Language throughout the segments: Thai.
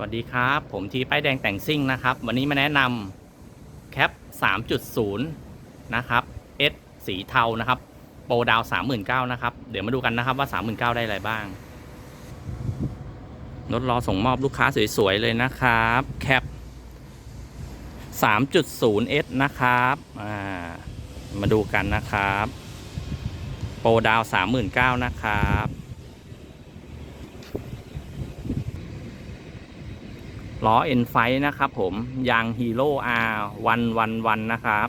วัสดีครับ ผมทีป้ายแดงแต่งซิ่งนะครับ วันนี้มาแนะนำแคป 3.0 นะครับ S สีเทานะครับ โปรดาว39,000นะครับ เดี๋ยวมาดูกันนะครับว่า 39,000ได้อะไรบ้าง รถรอส่งมอบลูกค้าสวย ๆ เลยนะครับแคป 3.0 S นะครับามาดูกันนะครับ โปรดาว39,000นะครับ ล้อเอ็นไฟนะครับผมยางฮีโร่ R วันวันวันนะครับ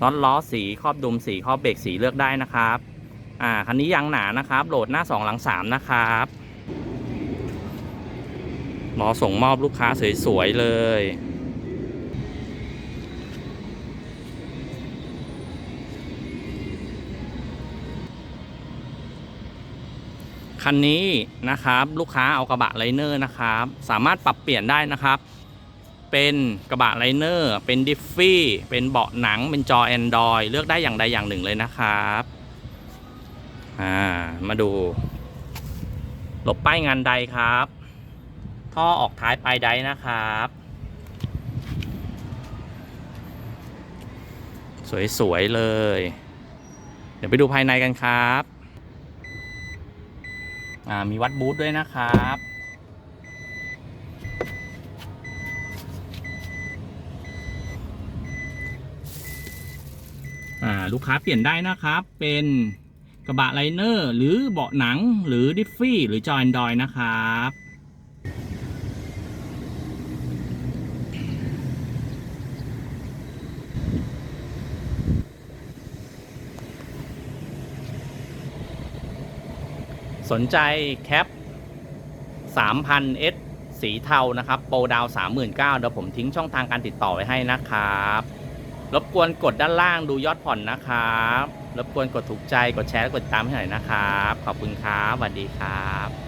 น็อตล้อสีครอบดุมสีครอบเบรกสีเลือกได้นะครับอ่าคันนี้ยางหนานะครับ โหลดหน้า 2 หลัง 3 นะครับรอส่งมอบลูกค้าสวย ๆ เลย คันนี้นะครับลูกค้าเอากระบะไลเนอร์นะครับ สามารถปรับเปลี่ยนได้นะครับ เป็นกระบะไลเนอร์เป็นดิฟฟี่เป็นเบาะหนังเป็นจอ Android เลือกได้อย่างใดอย่างหนึ่งเลยนะครับอ่ามาดู หลบป้ายงานใดครับ ท่อออกท้ายปลายใดนะครับ สวยๆเลย เดี๋ยวไปดูภายในกันครับ มีวัดบูธด้วยนะครับอ่าลูกค้าเปลี่ยนได้นะครับ เป็นกระบะไลเนอร์ หรือเบาะหนัง หรือดิฟฟี่ หรือจอยดอยนะครับ สนใจแคป 3,000 S สีเทานะครับ โปรดาว 39,000เดี๋ยวผมทิ้งช่องทางการติดต่อไว้ให้นะครับ รบกวนกดด้านล่างดูยอดผ่อนนะครับ รบกวนกดถูกใจ กดแชร์และกดติดตามให้หน่อยนะครับ ขอบคุณครับสวัสดีครับ